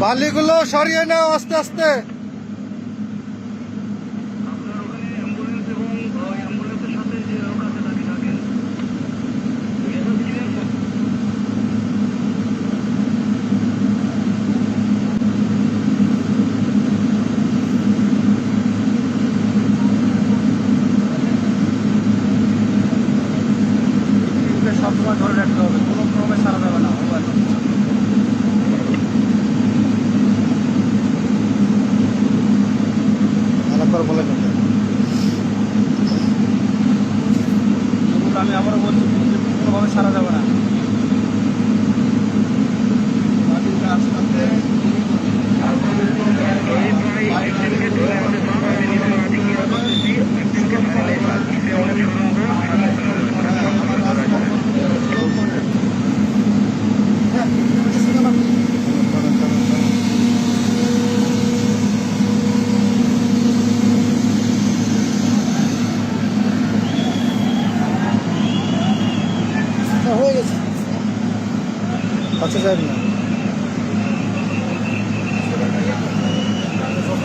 বালিগুলো সরিয়ে নাও আস্তে আস্তে আপনার ওখানে অ্যাম্বুলেন্স এবং ওই অ্যাম্বুলেন্সের সাথে যে লোক আছে তাকে ডাকেন এসব ছিলেন তো? সবসময় ধরে রাখতে হবে বলে হ্যাঁ, হয়ে গেছে। কাছে যাই না।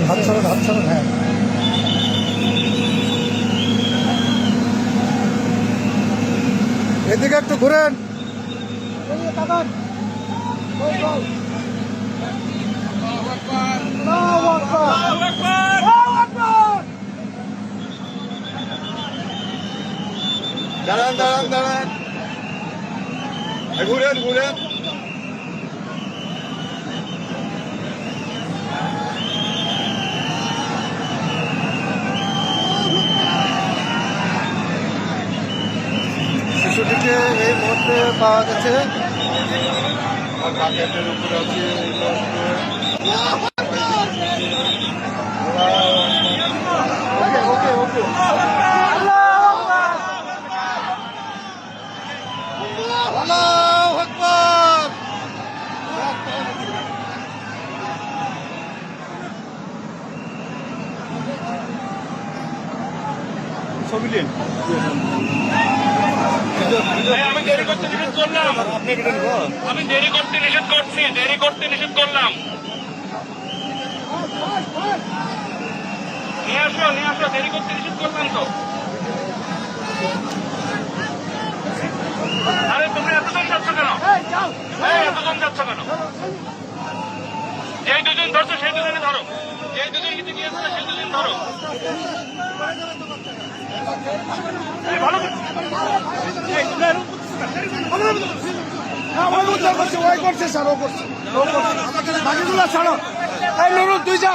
হাত ছাড়ো হাত ছাড়ো হ্যাঁ। এদিকে একটু ঘুরেন। দাঁড়ান দাঁড়ান দাঁড়ান। ঘুরেন ঘুরেন শিশুটিকে এই মুহূর্তে পাওয়া গেছে। আর বাকেটের উপরে আছে ওকে ওকে ওকে ছবি নিন আমি দেরি করতে নিষেধ করলাম। আমি দেরি করতে নিষেধ করছি দেরি করতে নিষেধ করলাম। নিয়ে আসো নিয়ে আসো দেরি করতে নিষেধ করলাম তো। আরে তুমি এতজন যাচ্ছ কেন? এই, এতজন যাচ্ছ কেন? যেই দুজন ধরছো সেই দুজনে ধরো। যেই দুজন কিন্তু গিয়েছিল সেই দুজন ধরো। ওই করছে স্যার ও করছে বাকিগুলো ছাড়ো এই লড়ুন তুই যা